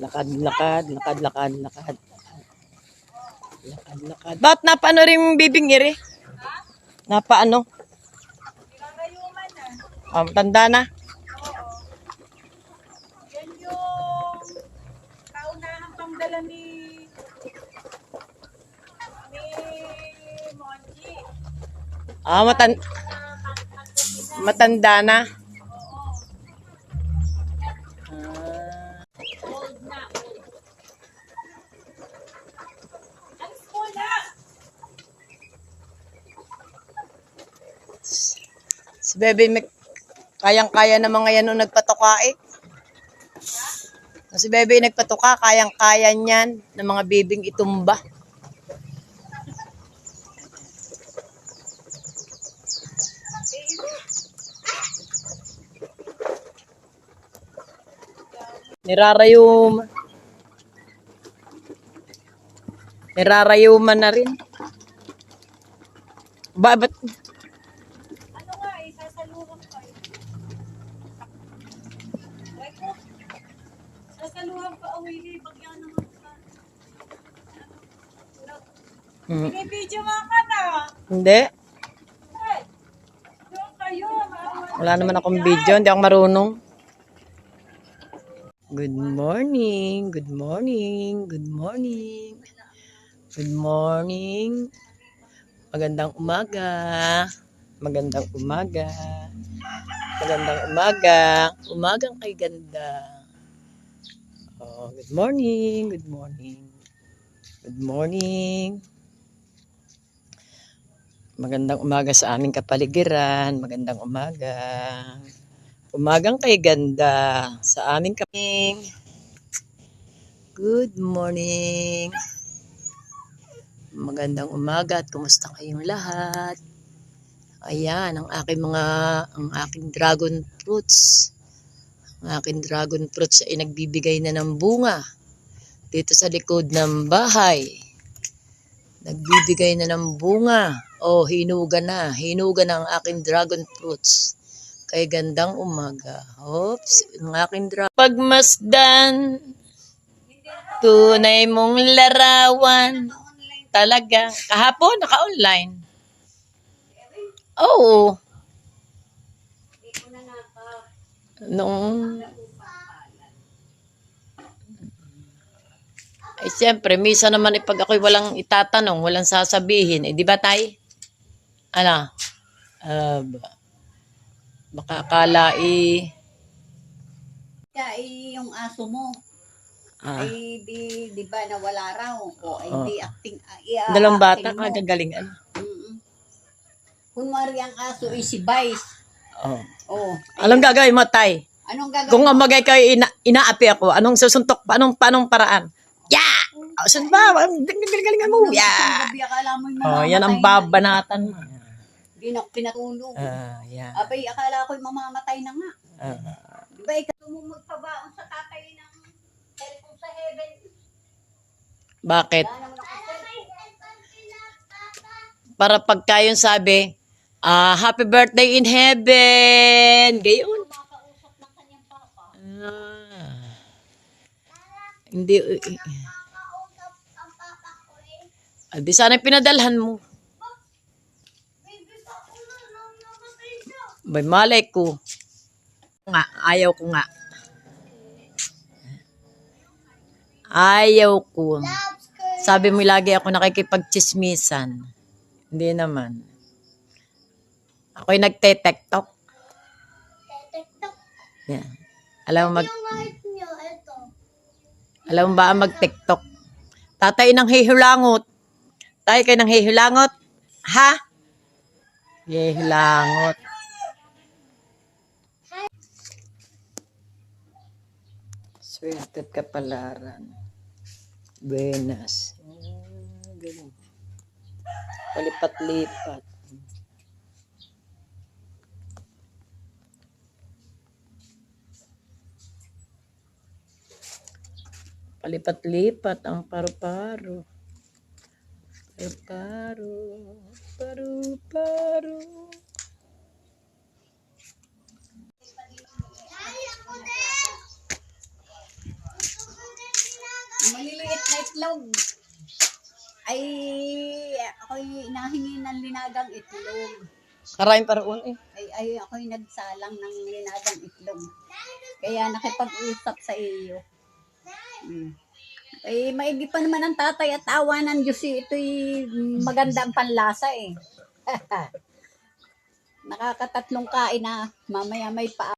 Lakad, lakad, lakad, lakad, lakad. Lakad, lakad. Ba't napaano rin bibing iri? Napaano? Ah, matanda na. Yan yung kaunahang pangdala ni ni Monji. Ah, matan matanda na. Ah, Old na. Ang school na! Si Bebe, kayang-kaya na mga yan nung nagpatuka eh. Si Bebe nagpatuka, kayang-kaya niyan ng mga bibing itumba. Nirarayum. Nirarayuman na rin. Ba, ba't, Ano nga eh, sasaluhan pa eh. Ay ko, sasaluhan pa away eh, bagyan naman sa... Ano? Hmm. Binibidyo nga ka na. Hindi. Doon kayo. maawa Wala naman akong video. Hindi ako marunong. Good morning. Good morning. Good morning. Good morning. Magandang umaga. Magandang umaga. Magandang umaga. Umagang kay ganda. Oh, good morning. Good morning. Good morning. Magandang umaga sa aming kapaligiran. Magandang umaga. Umagang kay ganda sa aming kaming. Good morning. Magandang umaga at kumusta kayong lahat? Ayan, ang aking mga, ang aking dragon fruits. Ang aking dragon fruits ay nagbibigay na ng bunga dito sa likod ng bahay. Nagbibigay na ng bunga. Oh, hinuga na. Hinuga na ang aking dragon fruits. Kay gandang umaga. Oops, ang aking dragon. Pagmasdan, tunay mong larawan. Talaga. Kahapon, naka-online. Oo. Noong... Ay, siyempre, misa naman ipag ako'y walang itatanong, walang sasabihin. Eh, di ba, tay? Ano? Ah, ba- baka akala eh... Ka, eh, yung aso mo, Ah, ay di, di ba nawala raw? O ay Oo. di acting, ah, i- dalawang bata, mo. kagagaling. Ano? Mm-mm. Kunwari ang aso ay si Vice. Oh. Oh, Anong gagawin mo, tay? anong gagawin Kung amagay kayo, ina inaapi ako, anong susuntok, anong, panong paraan? Yeah! Oh, saan ba? Galing-galingan mo. Isang Yeah! gabi, akala mo yung Oh, yan ang babanatan mo. Di na pinatulog. Ah, yeah. Abay, akala ko'y mamamatay na nga. Ah, Di ba ikaw mo magpabaon sa tatay ng cellphone sa heaven? bakit? Para pagka yung sabi, ah, happy birthday in heaven. Gayon. Ah. Hindi. uh, Ah, di sana pinadalhan mo. Bay, malay ko. Nga, ayaw ko nga. Ayaw ko. Sabi mo lagi ako nakikipagchismisan. Hindi naman. Ako'y nagte-tiktok. Yeah. Alam mo mag... Alam mo ba ang mag-tiktok? Tatay ng hihilangot. Tay kayo ng hihilangot. Ha? Hihilangot. Swerte ka palaran. Buenas. Ganun. Palipat-lipat. Palipat-lipat ang paru-paro. Paru-paro. Paru-paro. na itlog. Ay, ako'y nahingi ng linagang itlog. Karain pa roon eh. Ay, ay ako'y nagsalang ng linagang itlog. Kaya nakipag-usap sa iyo. Hmm. Eh, maigi pa naman ang tatay at awa ng Diyos. eh. Ito'y maganda ang panlasa eh. Nakakatatlong kain na mamaya may pa